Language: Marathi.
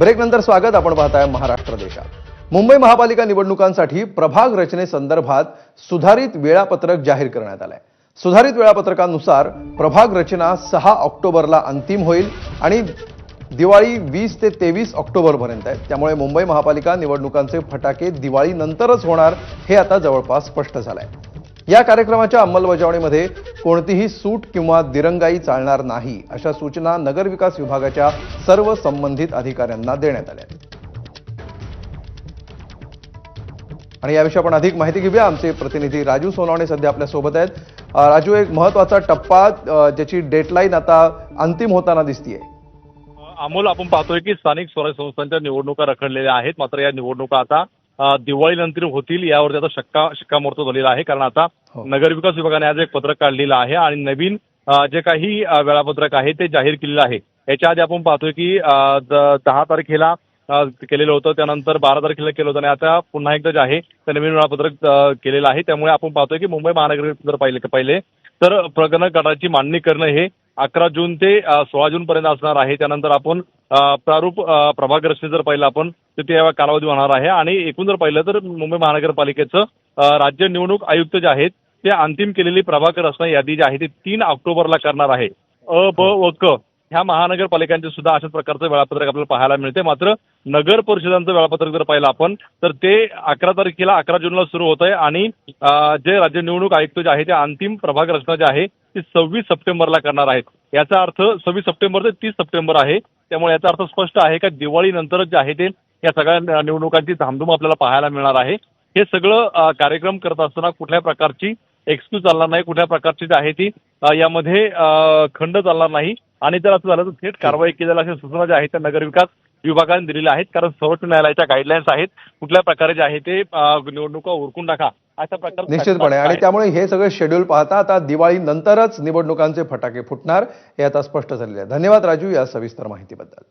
ब्रेकनंतर स्वागत आपण पाहताय महाराष्ट्र देशात. मुंबई महापालिका निवडणुकांसाठी प्रभाग रचनेसंदर्भात सुधारित वेळापत्रक जाहीर करण्यात आलंय. सुधारित वेळापत्रकानुसार प्रभाग रचना सहा ऑक्टोबरला अंतिम होईल आणि दिवाळी वीस ते तेवीस ऑक्टोबरपर्यंत आहे. त्यामुळे मुंबई महापालिका निवडणुकांचे फटाके दिवाळीनंतरच होणार हे आता जवळपास स्पष्ट झालंय. या कार्यक्रमाच्या अंमलबजावणीमध्ये कोणतीही सूट किंवा दिरंगाई चालणार नाही अशा सूचना नगरविकास विभागाच्या सर्व संबंधित अधिकाऱ्यांना देण्यात आल्या आहेत. आणि याविषयी आपण अधिक माहिती घेऊया. आमचे प्रतिनिधी राजू सोनवणे सध्या आपल्यासोबत आहेत. राजू एक महत्त्वाचा टप्पा ज्याची डेडलाईन आता अंतिम होताना दिसतीये. अमोल आपण पाहतोय की स्थानिक स्वराज्य संस्थांच्या निवडणुका रखडलेल्या आहेत. मात्र या निवडणुका आता दिवाळीनंतर होतील यावरती आता शक्का शिक्कामोर्तब झालेला आहे. कारण आता हो. नगरविकास विभागाने आज एक पत्रक काढलेलं आहे आणि नवीन जे काही वेळापत्रक आहे ते जाहीर केलेलं आहे. याच्या आधी आपण पाहतोय की दहा तारखेला केलेलं होतं. त्यानंतर बारा तारखेला केलं होतं आणि आता पुन्हा एकदा जे आहे ते नवीन वेळापत्रक केलेलं आहे. त्यामुळे आपण पाहतोय की मुंबई महानगर जर पाहिले पहिले. तर प्रकरण गटाची मांडणी करणं हे अकरा जून ते सोळा जून पर्यंत असणार आहे. त्यानंतर आपण प्रारूप अ, प्रभाग रचने जर पाहिलं आपण तर ते कालावधी होणार आहे. आणि एकूण जर पाहिलं तर मुंबई महानगरपालिकेचं राज्य निवडणूक आयुक्त जे आहेत ते अंतिम केलेली प्रभाग रचना यादी जी आहे ती तीन ऑक्टोबरला करणार आहे. अ ब व क. ह्या महानगरपालिकांचे सुद्धा अशाच प्रकारचं वेळापत्रक आपल्याला पाहायला मिळते. मात्र नगर परिषदांचं वेळापत्रक जर पाहिलं आपण तर ते अकरा तारखेला अकरा जूनला सुरू होत आहे आणि जे राज्य निवडणूक आयुक्त जे आहे ते अंतिम प्रभाग रचना जे आहे ती सव्वीस सप्टेंबरला करणार आहेत. याचा अर्थ सव्वीस सप्टेंबर ते तीस सप्टेंबर आहे. त्यामुळे याचा अर्थ स्पष्ट आहे का दिवाळीनंतरच जे आहे ते या सगळ्या निवडणुकांची धामधूम आपल्याला पाहायला मिळणार आहे. हे सगळं कार्यक्रम करत असताना कुठल्या प्रकारची एक्सक्यूज चालणार नाही कुठल्या प्रकारची जी आहे ती यामध्ये खंड चालणार नाही. आणि जर असं झालं तर थेट कारवाई केलेल्या अशा सूचना ज्या आहेत त्या नगरविकास विभागाने दिलेल्या आहेत. कारण सर्वोच्च न्यायालयाच्या गाईडलाईन्स आहेत. कुठल्या प्रकारे जे आहे ते निवडणुका उरकून टाका. अशा प्रकारचं निश्चितपणे. आणि त्यामुळे हे सगळे शेड्यूल पाहता आता दिवाळीनंतरच निवडणुकांचे फटाके फुटणार हे आता स्पष्ट झालेले आहे. धन्यवाद राजू या सविस्तर माहितीबद्दल.